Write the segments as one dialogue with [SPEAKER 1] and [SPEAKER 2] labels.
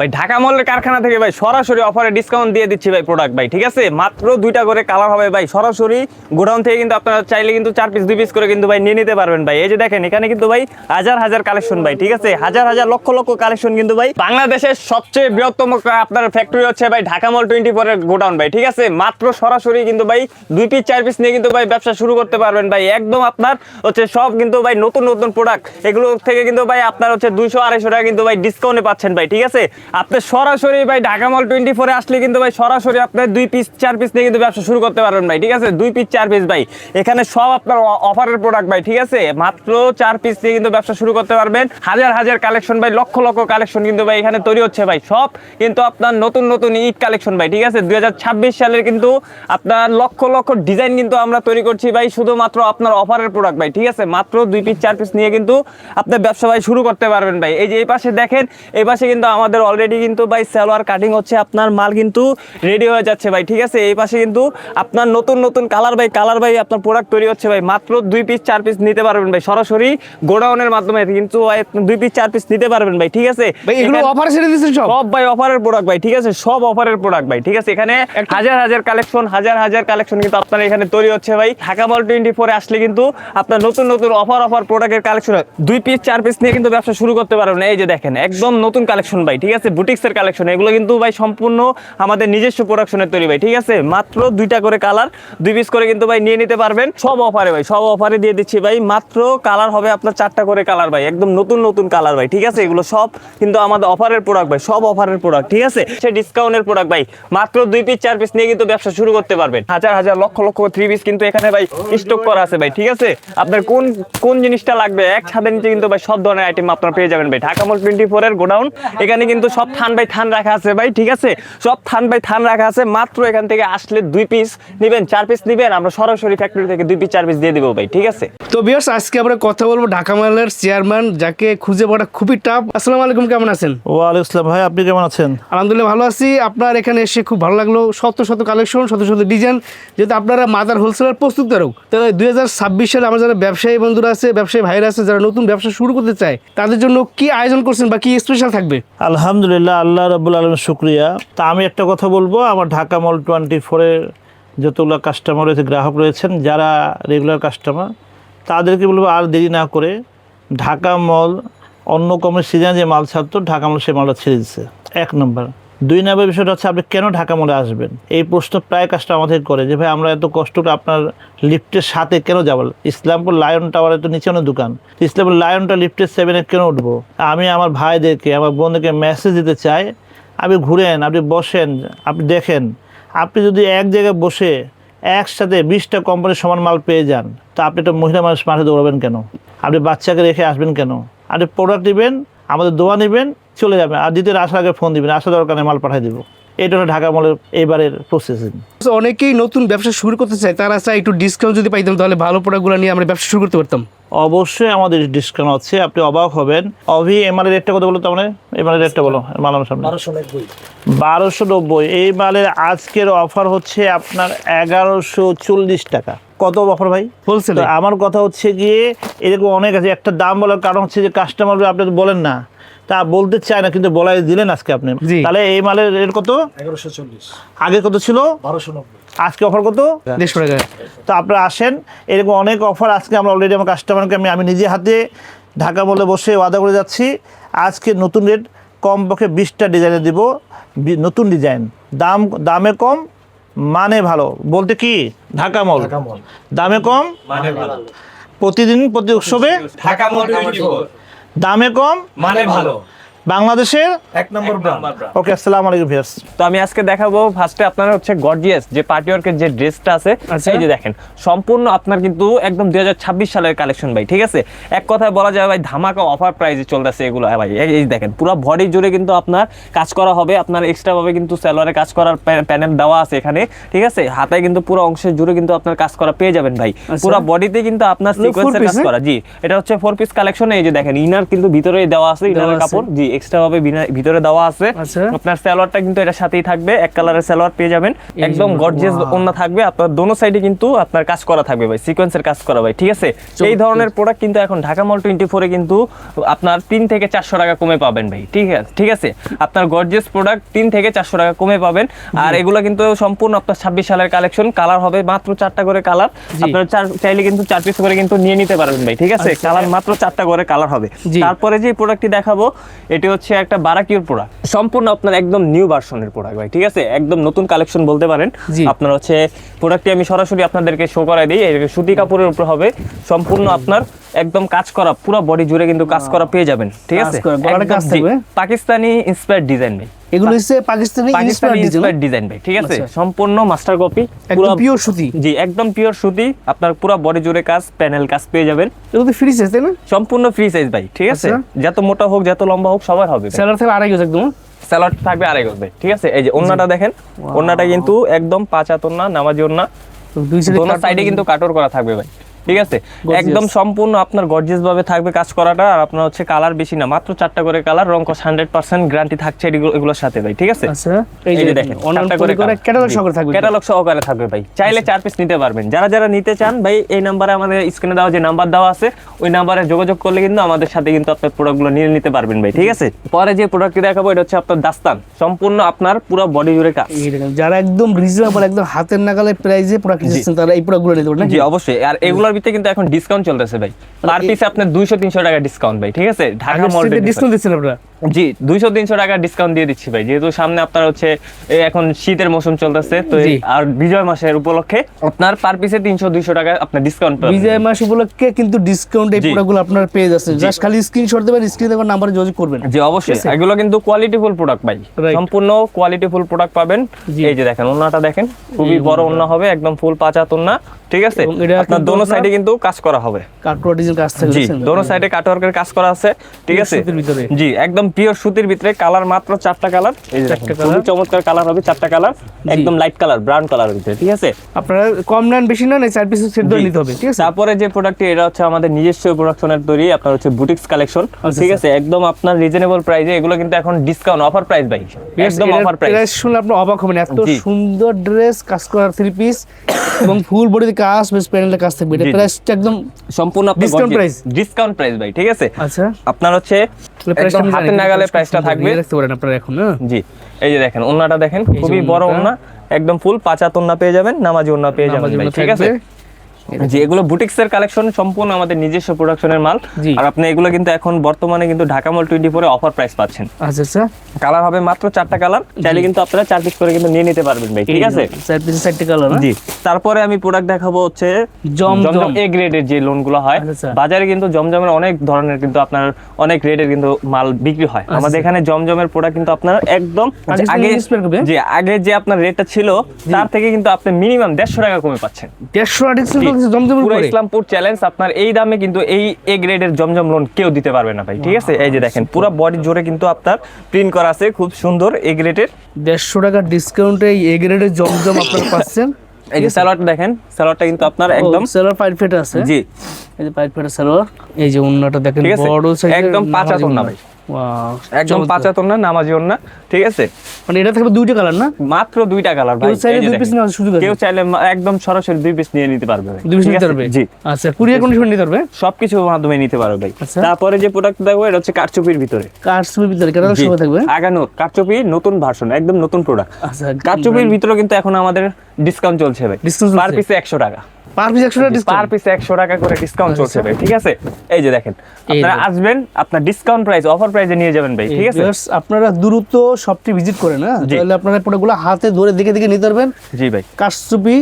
[SPEAKER 1] ভাই, ঢাকা মলের কারখানা থেকে ভাই সরাসরি অফারে ডিসকাউন্ট দিয়ে দিচ্ছি ভাই প্রোডাক্ট ভাই, ঠিক আছে? মাত্র দুইটা করে কালার হবে ভাই, সরাসরি গোডাউন থেকে কিন্তু আপনারা চাইলে কিন্তু চার পিস দুই পিস করে কিন্তু ভাই নিয়ে নিতে পারবেন ভাই। এই যে দেখেন, এখানে কিন্তু ভাই হাজার হাজার কালেকশন ভাই, ঠিক আছে? হাজার হাজার লক্ষ লক্ষ কালেকশন কিন্তু ভাই বাংলাদেশের সবচেয়ে বৃহত্তম আপনার ফ্যাক্টরি হচ্ছে ভাই ঢাকা মল টোয়েন্টি ফোরের গোডাউন ভাই, ঠিক আছে? মাত্র সরাসরি কিন্তু ভাই দুই পিস চার পিস নিয়ে কিন্তু ভাই ব্যবসা শুরু করতে পারবেন ভাই। একদম আপনার হচ্ছে সব কিন্তু ভাই নতুন নতুন প্রোডাক্ট এগুলো থেকে কিন্তু ভাই আপনার হচ্ছে দুইশো, আড়াইশো টাকা কিন্তু ভাই ডিসকাউন্টে পাচ্ছেন ভাই, ঠিক আছে? আপনি সরাসরি ভাই ঢাকা মল টোয়েন্টি ফোরে আসলে কিন্তু ভাই সরাসরি আপনার দুই পিস চার পিস নিয়ে কিন্তু ব্যবসা শুরু করতে পারবেন ভাই, ঠিক আছে? দুই পিস চার পিস ভাই। এখানে সব আপনার অফারের প্রোডাক্ট ভাই, ঠিক আছে? মাত্র চার পিস দিয়ে কিন্তু ব্যবসা শুরু করতে পারবেন। হাজার হাজার কালেকশন ভাই, লক্ষ লক্ষ কালেকশন কিন্তু ভাই এখানে তৈরি হচ্ছে ভাই। সব কিন্তু আপনার নতুন নতুন ঈদ কালেকশন ভাই, ঠিক আছে? দুই হাজার ছাব্বিশ সালের কিন্তু আপনার লক্ষ লক্ষ ডিজাইন কিন্তু আমরা তৈরি করছি ভাই, শুধুমাত্র আপনার অফারের প্রোডাক্ট ভাই, ঠিক আছে? মাত্র দুই পিস চার পিস নিয়ে কিন্তু আপনার ব্যবসা ভাই শুরু করতে পারবেন ভাই। এই যে এই পাশে দেখেন, এই পাশে কিন্তু আমাদের অলরেডি কিন্তু ভাই সালোয়ার কাটিং হচ্ছে আপনার মাল কিন্তু রেডি হয়ে যাচ্ছে ভাই ঠিক আছে? এই পাশে কিন্তু আপনার নতুন নতুন কালার ভাই কালার ভাই আপনার প্রোডাক্ট তৈরি হচ্ছে ভাই মাত্র দুই পিস চার পিস নিতে পারবেন ভাই সরাসরি গোডাউনের মাধ্যমে কিন্তু দুই পিস চার পিস নিতে পারবেন ভাই ঠিক আছে?
[SPEAKER 2] সব?
[SPEAKER 1] ভাই অফারের প্রোডাক্ট ভাই ঠিক আছে? সব অফারের প্রোডাক্ট ভাই ঠিক আছে? এখানে হাজার হাজার কালেকশন হাজার হাজার কালেকশন কিন্তু আপনার এখানে তৈরি হচ্ছে ভাই। ঢাকা মল টোয়েন্টি ফোরে আসলে কিন্তু আপনার নতুন নতুন অফার অফার প্রোডাক্টের কালেকশন দুই পিস চার পিস নিয়ে কিন্তু ব্যবসা শুরু করতে পারবেন এই যে দেখেন একদম নতুন কালেকশন ভাই ঠিক আছে? বুটিক্সের কালেকশন এগুলো কিন্তু ভাই সম্পূর্ণ আমাদের নিজস্ব প্রোডাকশনের তৈরি ভাই, ঠিক আছে? মাত্র দুইটা করে কালার দুই পিস করে কিন্তু ভাই নিয়ে নিতে পারবেন। সব অফারে ভাই, সব অফারে দিয়ে দিচ্ছি ভাই, মাত্র কালার হবে আপনার চারটা করে কালার ভাই, একদম নতুন নতুন কালার ভাই, ঠিক আছে? এগুলো সব কিন্তু আমাদের অফারের প্রোডাক্ট ভাই, সব অফারের প্রোডাক্ট ঠিক আছে? সে ডিসকাউন্টের প্রোডাক্ট ভাই, মাত্র দুই পিস চার পিস নিয়ে কিন্তু ব্যবসা শুরু করতে পারবেন। হাজার হাজার, লক্ষ লক্ষ থ্রি পিস কিন্তু এখানে ভাই স্টক করা আছে ভাই, ঠিক আছে? আপনার কোন কোন জিনিসটা লাগবে, এক ছাদের নিচে কিন্তু ভাই সব ধরনের আইটেম আপনারা পেয়ে যাবেন ভাই। ঢাকা মল টোয়েন্টি ফোর এর গোডাউন, এখানে কিন্তু সব থান বাই থান রাখা আছে ভাই ঠিক আছে? সব থান বাই থান রাখা আছে মাত্র এখান থেকে আসলে দুই পিস নিবেন চার পিস নিবেন আমরা সরাসরি ফ্যাক্টরি থেকে দুই পিস চার পিস দিয়ে দিব ভাই ঠিক আছে?
[SPEAKER 2] তো বিয়ার্স আজকে আমরা কথা বলব ঢাকা মালের চেয়ারম্যান যাকে খুঁজে পাওয়াটা খুবই টাফ আসসালামু আলাইকুম কেমন আছেন?
[SPEAKER 3] ওয়ালাইকুম আসসালাম ভাই আপনি কেমন আছেন?
[SPEAKER 2] আলহামদুলিল্লাহ ভালো আছি। আপনার এখানে এসে খুব ভালো লাগল। শত শত কালেকশন শত শত ডিজাইন যেহেতু আপনারা মাদার হোলসেলার প্রস্তুত প্রস্তুতকারক তাহলে দুই হাজার ছাব্বিশ সালে আমার যারা ব্যবসায়ী বন্ধুরা আছে ব্যবসায়ী ভাইরা আছে যারা নতুন ব্যবসা শুরু করতে চায় তাদের জন্য কি আয়োজন করছেন বা কি স্পেশাল থাকবে?
[SPEAKER 3] আলহামদুলিল্লাহ আল্লাহ রবুল আলম শুক্রিয়া। তা আমি একটা কথা বলব, আমার ঢাকা মল টোয়েন্টি ফোরের যতগুলো কাস্টমার রয়েছে, গ্রাহক রয়েছেন, যারা রেগুলার কাস্টমার তাদেরকে বলব আর দেরি না করে ঢাকা মল অন্য কমের সিজনে যে মাল ছাড়তো, ঢাকা মল সে মালটা ছেড়ে দিচ্ছে এক নম্বর। দুই নম্বর বিষয়টা হচ্ছে আপনি কেন ঢাকা মলে আসবেন? এই প্রশ্ন প্রায় কাজটা আমাদের করে যে, ভাই, আমরা এত কষ্ট করে আপনার লিফটের সাথে কেন যাব? ইসলামপুর লায়ন টাওয়ারের তো নিচে অনেক দোকান। ইসলামপুর লায়নটা লিফটের সেভেনে কেন উঠবো? আমি আমার ভাইদেরকে, আমার বোনদেরকে মেসেজ দিতে চাই, আপনি ঘুরেন, আপনি বসেন, আপনি দেখেন। আপনি যদি এক জায়গায় বসে একসাথে বিশটা কোম্পানির সমান মাল পেয়ে যান, তা আপনি একটা মহিলা মানুষ মাঠে দৌড়াবেন কেন? আপনি বাচ্চাকে রেখে আসবেন কেন? আপনি প্রোডাক্ট নেবেন, আমাদের দোয়া নেবেন চলে যাবেন আর দ্বিতীয় আসার আগে ফোন দিবেন আসা দরকার নেই মাল পাঠিয়ে দেবো। এটা হলো ঢাকা মলের এবারের প্রসেসিং
[SPEAKER 2] অনেকেই নতুন ব্যবসা শুরু করতে চায় তারা চায় একটু ডিসকাউন্ট যদি পাইতাম তাহলে ভালো প্রোডাক্টগুলো নিয়ে আমরা ব্যবসা শুরু করতে পারতাম।
[SPEAKER 3] অবশ্যই আমাদের ডিসকাউন্ট আছে আপনি অবাক হবেন। অভি এমআলের রেটটা কত বলো তো মানে এমআলের রেটটা বলো মালাম সামনে। বারোশো নব্বই। এই মালের আজকের অফার হচ্ছে আপনার এগারোশো চল্লিশ টাকা। কত অফার ভাই?
[SPEAKER 2] হোলসেল
[SPEAKER 3] আমার কথা হচ্ছে গিয়ে এরকম অনেক আছে একটা দাম বলার কারণ হচ্ছে যে কাস্টমার আপনি বলেন না। তা বলতে চায় না কিন্তু বলাই দিলেন আজকে আপনি। তাহলে এই মালের রেট কত? এগারোশো আগে কত ছিল? বারোশো আজকে অফার কত?
[SPEAKER 2] দেড়শো টাকা।
[SPEAKER 3] তো আপনারা আসেন এরকম অনেক অফার আজকে আমরা অলরেডি আমার কাস্টমারকে আমি আমি নিজে হাতে ঢাকা বলে বসে ওয়াদা করে যাচ্ছি। আজকে নতুন রেট কম পক্ষে বিশটা ডিজাইনে দিব। বি- নতুন ডিজাইন দাম দামে কম মানে ভালো। বলতে কি? ঢাকা মল দামে কম প্রতিদিন প্রতি উৎসবে
[SPEAKER 4] ঢাকা মল
[SPEAKER 3] দামে কম?
[SPEAKER 4] মানে ভালো।
[SPEAKER 3] বাংলাদেশের
[SPEAKER 4] এক নম্বর ব্র্যান্ড
[SPEAKER 3] ওকে আসসালামু আলাইকুম ভিয়ার্স
[SPEAKER 1] তো আমি আজকে দেখাবো ফার্স্টে আপনার হচ্ছে গর্জিয়াস যে পার্টি ওয়ার্কের যে ড্রেসটা আছে
[SPEAKER 2] আচ্ছা।
[SPEAKER 1] এই যে দেখেন সম্পূর্ণ আপনার কিন্তু একদম দুই সালের কালেকশন ভাই ঠিক আছে? এক কথায় বলা যায় ভাই ধামাকা অফার প্রাইসে চলতেছে এগুলো ভাই এই- দেখেন পুরো বডি জুড়ে কিন্তু আপনার কাজ করা হবে আপনার এক্সট্রা ভাবে কিন্তু সালোয়ারে কাজ করার প্যানেল দেওয়া আছে এখানে ঠিক আছে? হাতায় কিন্তু পুরো অংশের জুড়ে কিন্তু আপনার কাজ করা পেয়ে যাবেন ভাই। পুরো বডিতে কিন্তু আপনার সিকোয়েন্সের কাজ? করা জি এটা হচ্ছে ফোর পিস কালেকশন এই যে দেখেন ইনার কিন্তু ভিতরেই দেওয়া আছে ইনারের কাপড় জি। এক্সট্রা ভাবে ভিতরে দেওয়া আছে।
[SPEAKER 2] আচ্ছা।
[SPEAKER 1] আপনার সালোয়ারটা কিন্তু এটার সাথেই থাকবে। এক কালারের সালোয়ার পেয়ে যাবেন। একদম গর্জিয়াস ওন্না থাকবে। আপনার দোনো সাইডে কিন্তু আপনার কাজ করা থাকবে ভাই। সিকোয়েন্সের কাজ করা ভাই ঠিক আছে? এই ধরনের প্রোডাক্ট কিন্তু এখন ঢাকা মল টোয়েন্টি ফোরে কিন্তু আপনার তিন থেকে চারশো টাকা কমে পাবেন ভাই। ঠিক আছে? ঠিক আছে? আপনার গর্জিয়াস প্রোডাক্ট তিন থেকে চারশো টাকা কমে পাবেন। আর এগুলো কিন্তু সম্পূর্ণ আপনার ছাব্বিশ সালের কালেকশন কালার হবে মাত্র চারটা করে কালার আপনার চাইলে কিন্তু চার পিস করে কিন্তু নিয়ে নিতে পারবেন ভাই। ঠিক আছে? কালার মাত্র চারটা করে কালার হবে। তারপরে যে প্রোডাক্টটি দেখাবো এটি হচ্ছে একটা বারাকিউর প্রোডাক্ট সম্পূর্ণ আপনার একদম নিউ ভার্সনের প্রোডাক্ট ভাই ঠিক আছে? একদম নতুন কালেকশন বলতে পারেন। আপনার হচ্ছে প্রোডাক্টটি আমি সরাসরি আপনাদেরকে শো করাই দিই। সুতি কাপড়ের উপর হবে। সম্পূর্ণ আপনার একদম কাজ করা পুরো বডি জুড়ে কিন্তু কাজ করা পেয়ে যাবেন ঠিক আছে? পাকিস্তানি ইন্সপায়ার্ড ডিজাইন ভাই।
[SPEAKER 2] এগুলো হচ্ছে পাকিস্তানি ইন্সপায়ার্ড ডিজাইন
[SPEAKER 1] ভাই ঠিক আছে?
[SPEAKER 2] আচ্ছা।
[SPEAKER 1] সম্পূর্ণ মাস্টার কপি
[SPEAKER 2] একদম পিওর সুতি।
[SPEAKER 1] জি একদম পিওর সুতি। আপনার পুরো বডি জুড়ে কাজ প্যানেল কাজ পেয়ে যাবেন।
[SPEAKER 2] এগুলো তো ফ্রি সাইজ তাই না?
[SPEAKER 1] সম্পূর্ণ ফ্রি সাইজ ভাই ঠিক আছে?
[SPEAKER 2] আচ্ছা।
[SPEAKER 1] যত মোটা হোক যত লম্বা হোক সবার হবে ভাই।
[SPEAKER 2] স্যালার থেকে আড়াই একদম
[SPEAKER 1] স্যালাড থাকবে আড়াই গজ ভাই ঠিক আছে? এই যে ওন্নাটা দেখেন ওন্নাটা কিন্তু একদম পাঁচ হাত ওন্না নামাজি ওন্না।
[SPEAKER 2] দুই সাইডে
[SPEAKER 1] কিন্তু কাটর করা থাকবে ভাই। ঠিক আছে? একদম সম্পূর্ণ আপনার গর্জিয়াস ভাবে থাকবে কাজ করাটা আর আপনার হচ্ছে কালার বেশি না মাত্র চারটা করে কালার রং কস হান্ড্রেড পার্সেন্ট গ্যারান্টি থাকছে এগুলোর সাথে ভাই ঠিক আছে?
[SPEAKER 2] আচ্ছা এই যে
[SPEAKER 1] দেখেন
[SPEAKER 2] অনলাইন করে করে ক্যাটালগ সহকারে থাকবে।
[SPEAKER 1] ক্যাটালগ সহকারে থাকবে ভাই চাইলে চার পিস নিতে পারবেন। যারা যারা নিতে চান ভাই এই নাম্বারে আমাদের স্ক্রিনে দেওয়া যে নাম্বার দেওয়া আছে ওই নাম্বারে যোগাযোগ করলে কিন্তু আমাদের সাথে কিন্তু আপনার প্রোডাক্টগুলো নিয়ে নিতে পারবেন ভাই ঠিক আছে? পরে যে প্রোডাক্টটি দেখাবো এটা হচ্ছে আপনার দাস্তান। সম্পূর্ণ আপনার পুরো বডি জুড়ে কাজ।
[SPEAKER 2] যারা একদম রিজনেবল একদম হাতের নাগালে প্রাইসে প্রোডাক্ট নিচ্ছেন তারা এই প্রোডাক্টগুলো নিতে পারেন
[SPEAKER 1] জি অবশ্যই। আর এগুলোর ভিতরে কিন্তু এখন ডিসকাউন্ট চলতেছে ভাই। পার পিসে আপনার দুইশো তিনশো টাকা ডিসকাউন্ট ভাই ঠিক আছে? ঢাকা মল
[SPEAKER 2] ডিসকাউন্ট দিচ্ছেন আপনারা?
[SPEAKER 1] জি দুইশো তিনশো টাকা ডিসকাউন্ট দিয়ে দিচ্ছি ভাই। যেহেতু সামনে আপনার হচ্ছে এখন শীতের মৌসুম চলতেছে তো আর বিজয় মাসের উপলক্ষে আপনার পার পিসে তিনশো দুইশো টাকা আপনার ডিসকাউন্ট পাবেন।
[SPEAKER 2] বিজয় মাস উপলক্ষে কিন্তু ডিসকাউন্ট এই। প্রোডাক্টগুলো আপনারা পেয়ে যাচ্ছেন। জাস্ট খালি স্ক্রিনশট দেবেন স্ক্রিনে দেওয়ার নাম্বারে যোগাযোগ করবেন।
[SPEAKER 1] জি অবশ্যই। এগুলো কিন্তু কোয়ালিটিফুল প্রোডাক্ট ভাই. সম্পূর্ণ কোয়ালিটিফুল প্রোডাক্ট পাবেন। এই যে দেখেন ওন্নাটা দেখেন খুবই বড় ওন্না হবে একদম ফুল পাঁচা ওন্না ঠিক আছে? আপনার
[SPEAKER 2] কিন্তু
[SPEAKER 1] দোনো সাইডে কিন্তু কাজ করা হবে।
[SPEAKER 2] ডিজাইন কাজ থাকে
[SPEAKER 1] জি দোনো সাইডে কাটওয়ার্কের কাজ করা আছে ঠিক আছে? জি একদম পিওর সুতির ভিতরে কালার মাত্র চারটা কালার। এই খুবই চমৎকার কালার হবে চারটা কালার। একদম লাইট কালার ব্রাউন কালারের ভিতরে ঠিক আছে?
[SPEAKER 2] আপনারা কম নেন বেশি নেন এই চার পিস সেট ধরে নিতে হবে ঠিক আছে?
[SPEAKER 1] তারপরে যে প্রোডাক্টটি এটা হচ্ছে আমাদের নিজস্ব প্রোডাকশনের তৈরি আপনার হচ্ছে বুটিক্স কালেকশন
[SPEAKER 2] আচ্ছা,
[SPEAKER 1] ঠিক আছে? একদম আপনার রিজনেবল প্রাইসে এগুলো কিন্তু এখন ডিসকাউন্ট অফার প্রাইস ভাই। একদম অফার প্রাইস
[SPEAKER 2] প্রাইস শুনলে আপনি অবাক হবেন এত সুন্দর ড্রেস কাজ করা থ্রি পিস এবং ফুল বডিতে কাজ বেশ প্যানেলের কাজ থাকবে এটা
[SPEAKER 1] জি।
[SPEAKER 2] একদম
[SPEAKER 1] সম্পূর্ণ
[SPEAKER 2] ডিসকাউন্ট প্রাইস
[SPEAKER 1] ডিসকাউন্ট প্রাইস ভাই ঠিক আছে?
[SPEAKER 2] আচ্ছা।
[SPEAKER 1] আপনার হচ্ছে একদম হাতের নাগালে প্রাইসটা থাকবে
[SPEAKER 2] রাখতে পারেন আপনারা এখন হ্যাঁ
[SPEAKER 1] জি এই যে দেখেন ওন্নাটা দেখেন খুবই বড়। ওন্না একদম ফুল পাঁচাত ওন্না পেয়ে যাবেন নামাজি ওন্না পেয়ে যাবেন ঠিক আছে। জি এগুলো বুটিক্স এর কালেকশন সম্পূর্ণ আমাদের নিজস্ব প্রোডাকশনের মাল। আর আপনি এগুলো কিন্তু এখন বর্তমানে কিন্তু ঢাকা মল টোয়েন্টি ফোরে অফার প্রাইস পাচ্ছেন।
[SPEAKER 2] আচ্ছা আচ্ছা।
[SPEAKER 1] কালার হবে মাত্র চারটা কালার চাইলে কিন্তু আপনারা চার পিস করে কিন্তু নিয়ে নিতে পারবেন ভাই ঠিক আছে?
[SPEAKER 2] চার পিস চারটে কালার
[SPEAKER 1] জি তারপরে আমি প্রোডাক্ট দেখাবো হচ্ছে
[SPEAKER 2] জমজম।
[SPEAKER 1] এ গ্রেডের যে লোনগুলো হয়
[SPEAKER 2] আচ্ছা।
[SPEAKER 1] বাজারে কিন্তু জমজমের অনেক ধরনের কিন্তু আপনার অনেক রেটের কিন্তু মাল বিক্রি হয়।
[SPEAKER 2] আচ্ছা।
[SPEAKER 1] আমাদের এখানে জমজমের প্রোডাক্ট কিন্তু আপনার একদম আগে যে আগে যে আপনার রেটটা ছিল তার থেকে কিন্তু আপনি মিনিমাম দেড়শো টাকা কমে পাচ্ছেন।
[SPEAKER 2] দেড়শো ডিসকাউন্ট জমজমের
[SPEAKER 1] পুরো ইসলামপুর চ্যালেঞ্জ আপনার এই দামে কিন্তু এই এ গ্রেডের জমজম লোন কেউ দিতে পারবে না ভাই ঠিক আছে? এই যে দেখেন পুরো বডি জোরে কিন্তু আপনার প্রিন্ট করা আছে খুব সুন্দর এ গ্রেডের
[SPEAKER 2] দেড়শো টাকার ডিসকাউন্টে এ গ্রেডের জমজম আপনারা পাচ্ছেন।
[SPEAKER 1] এই যে স্যালাডটা দেখেন স্যালাডটা কিন্তু আপনার একদম
[SPEAKER 2] সেলার পাইপ ফেট আছে?
[SPEAKER 1] জি।
[SPEAKER 2] এই যে পাইপ ফেটের সালোয়ার এই যে উন্নাটা দেখেন? বড় সাইজের
[SPEAKER 1] একদম পাঁচা তোন্না ভাই। একদম পাঁচাতন না নামাজি না ঠিক আছে?
[SPEAKER 2] মানে এটা থাকবে দুইটা কালার না?
[SPEAKER 1] মাত্র দুইটা কালার ভাই
[SPEAKER 2] চাইলে দুই পিস
[SPEAKER 1] দেখেন।
[SPEAKER 2] নেওয়ার সুযোগ আছে।
[SPEAKER 1] কেউ চাইলে একদম সরাসরি দুই পিস নিয়ে নিতে পারবে
[SPEAKER 2] দুই পিস নিতে পারবে?
[SPEAKER 1] জি।
[SPEAKER 2] আচ্ছা কুরিয়ার কন্ডিশন নিতে পারবে?
[SPEAKER 1] সবকিছুর মাধ্যমে নিতে পারবে ভাই।
[SPEAKER 2] আচ্ছা।
[SPEAKER 1] তারপরে যে প্রোডাক্ট দেখব এটা হচ্ছে কারচুপির ভিতরে।
[SPEAKER 2] কার সুবির ভিতরে কেন। সবাই থাকবে?
[SPEAKER 1] আগানোর কারচুপি নতুন ভার্সন একদম নতুন প্রোডাক্ট
[SPEAKER 2] আচ্ছা
[SPEAKER 1] কারচুপির ভিতরে কিন্তু এখন আমাদের ডিসকাউন্ট চলছে ভাই। পার? পিসে একশো টাকা।
[SPEAKER 2] পার পিস একশো টাকা
[SPEAKER 1] পার
[SPEAKER 2] পিস
[SPEAKER 1] পিসে একশো টাকা করে ডিসকাউন্ট চলছে ভাই ঠিক আছে? এই যে দেখেন আপনারা আসবেন আপনার ডিসকাউন্ট প্রাইস অফার প্রাইসে নিয়ে যাবেন ভাই ঠিক আছে?
[SPEAKER 2] আপনারা দ্রুত সবটি ভিজিট করে
[SPEAKER 1] না।
[SPEAKER 2] তাহলে আপনারা প্রোডাক্টগুলো হাতে ধরে দেখে দেখে নিতে পারবেন।
[SPEAKER 1] জি ভাই।
[SPEAKER 2] কারচুপি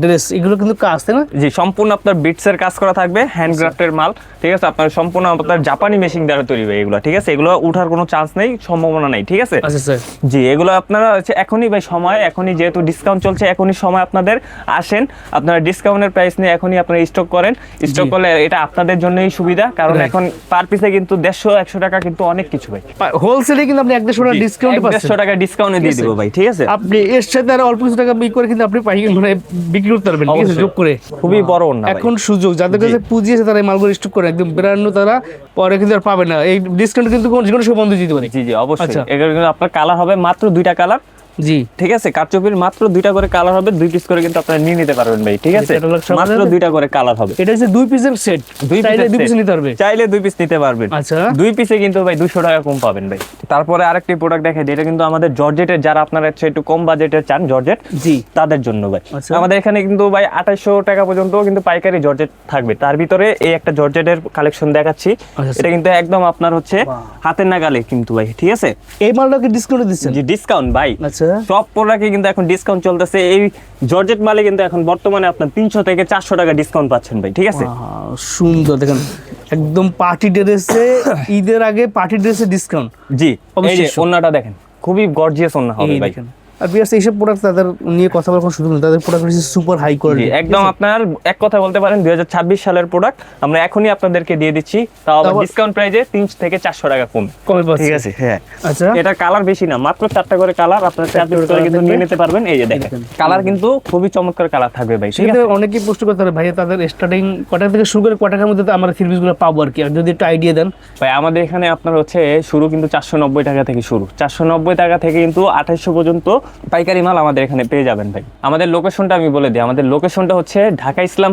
[SPEAKER 2] ড্রেস এগুলো কিন্তু কাজ তাই না?
[SPEAKER 1] জি সম্পূর্ণ আপনার বিটস এর কাজ করা থাকবে হ্যান্ড গ্রাফটের মাল ঠিক আছে? আপনার সম্পূর্ণ আপনার জাপানি মেশিন দ্বারা তৈরি হবে এগুলো ঠিক আছে? এগুলো উঠার কোনো চান্স নেই সম্ভাবনা নেই ঠিক আছে?
[SPEAKER 2] আচ্ছা স্যার।
[SPEAKER 1] জি এগুলো আপনারা হচ্ছে এখনই ভাই সময় এখনই যেহেতু ডিসকাউন্ট চলছে এখনই সময় আপনাদের আসেন আপনারা ডিসকাউন্টের প্রাইস নিয়ে এখনই আপনারা স্টক করেন। স্টক করলে এটা আপনাদের জন্যই সুবিধা কারণ এখন পার পিসে কিন্তু দেড়শো একশো টাকা কিন্তু অনেক কিছু ভাই।
[SPEAKER 2] হোলসেলে কিন্তু আপনি এক দেড়শো টাকা ডিসকাউন্ট পাচ্ছেন
[SPEAKER 1] দেড়শো টাকা ডিসকাউন্টে দিয়ে। দিব ভাই ঠিক আছে?
[SPEAKER 2] আপনি এর সাথে আরও অল্প কিছু টাকা বিক্রি করে কিন্তু আপনি পাই মানে বিক্রি করতে পারবেন ঠিক আছে? যোগ করে।
[SPEAKER 1] খুবই বড় ওন্না
[SPEAKER 2] এখন সুযোগ যাদের কাছে পুঁজি আছে তারা এই মালগুলো স্টক করে একদম বেরান্ন তারা পরে কিন্তু আর পাবে না। এই ডিসকাউন্ট কিন্তু কোনো যে কোনো সময় বন্ধ দিতে পারে।
[SPEAKER 1] জি জি অবশ্যই।
[SPEAKER 2] আচ্ছা।
[SPEAKER 1] এগুলো কিন্তু আপনার কালার হবে মাত্র দুইটা কালার
[SPEAKER 2] জি।
[SPEAKER 1] ঠিক আছে কারচুপির মাত্র দুইটা করে কালার হবে দুই পিস করে কিন্তু আপনারা নিয়ে নিতে পারবেন ভাই ঠিক আছে? মাত্র দুইটা করে কালার হবে।
[SPEAKER 2] এটা হচ্ছে দুই পিসের সেট
[SPEAKER 1] দুই
[SPEAKER 2] চাইলে দুই পিস নিতে পারবে।
[SPEAKER 1] চাইলে দুই পিস নিতে পারবেন।
[SPEAKER 2] আচ্ছা।
[SPEAKER 1] দুই পিসে কিন্তু ভাই দুশো টাকা কম পাবেন ভাই। তারপরে আরেকটি প্রোডাক্ট দেখে এটা কিন্তু আমাদের জর্জেটের যারা আপনারা একটু কম বাজেটের চান জর্জেট
[SPEAKER 2] জি।
[SPEAKER 1] তাদের জন্য ভাই।
[SPEAKER 2] আচ্ছা।
[SPEAKER 1] আমাদের এখানে কিন্তু ভাই আঠাইশো টাকা পর্যন্ত কিন্তু পাইকারি জর্জেট থাকবে। তার ভিতরে এই একটা জর্জেটের কালেকশন দেখাচ্ছি।
[SPEAKER 2] আচ্ছা।
[SPEAKER 1] এটা কিন্তু একদম আপনার হচ্ছে হাতের নাগালে কিন্তু ভাই ঠিক আছে?
[SPEAKER 2] এই মালটাকে ডিসকাউন্ট দিচ্ছেন?
[SPEAKER 1] যে ডিসকাউন্ট ভাই।
[SPEAKER 2] আচ্ছা।
[SPEAKER 1] সব প্রোডাক্টে কিন্তু এখন ডিসকাউন্ট চলতেছে। এই জর্জেট মালে কিন্তু এখন বর্তমানে আপনার তিনশো থেকে চারশো টাকা ডিসকাউন্ট পাচ্ছেন ভাই ঠিক আছে?
[SPEAKER 2] সুন্দর। দেখেন একদম পার্টি ড্রেসে ঈদের আগে পার্টি ড্রেসে ডিসকাউন্ট
[SPEAKER 1] জি এই যে। ওন্নাটা দেখেন খুবই গর্জিয়াস ওন্না হবে ভাই।
[SPEAKER 2] দেখেন। আর এইসব প্রোডাক্ট তাদের নিয়ে কথা বলার কোনো সুযোগ নেই। তাদের প্রোডাক্ট হচ্ছে সুপার হাই কোয়ালিটি
[SPEAKER 1] একদম আপনার এক কথা বলতে পারেন দুই হাজার ছাব্বিশ সালের প্রোডাক্ট আমরা এখনই আপনাদেরকে দিয়ে দিচ্ছি। তাও আবার ডিসকাউন্ট প্রাইজে তিন থেকে চারশো টাকা কম।
[SPEAKER 2] কমে পাচ্ছে।
[SPEAKER 1] ঠিক আছে হ্যাঁ।
[SPEAKER 2] আচ্ছা।
[SPEAKER 1] এটা কালার বেশি না মাত্র চারটা করে কালার আপনার করে কিন্তু নিয়ে নিতে পারবেন। এই যে দেখেন। কালার কিন্তু খুবই চমৎকার কালার থাকবে ভাই ঠিক আছে?
[SPEAKER 2] অনেকেই প্রশ্ন করতে পারে ভাইয়া তাদের স্টার্টিং কটা থেকে শুরু করে কটাকার মধ্যে আমরা সিরিজগুলো পাবো আর কি? আর যদি একটু আইডিয়া দেন।
[SPEAKER 1] ভাই আমাদের এখানে আপনার হচ্ছে শুরু কিন্তু চারশো নব্বই টাকা থেকে শুরু। চারশো নব্বই টাকা থেকে কিন্তু আঠাইশশো পর্যন্ত পাইকারি মাল আমাদের এখানে পেয়ে যাবেন ভাই। আমাদের লোকেশনটা আমি বলে দিই। আমাদের লোকেশনটা হচ্ছে ঢাকা ইসলাম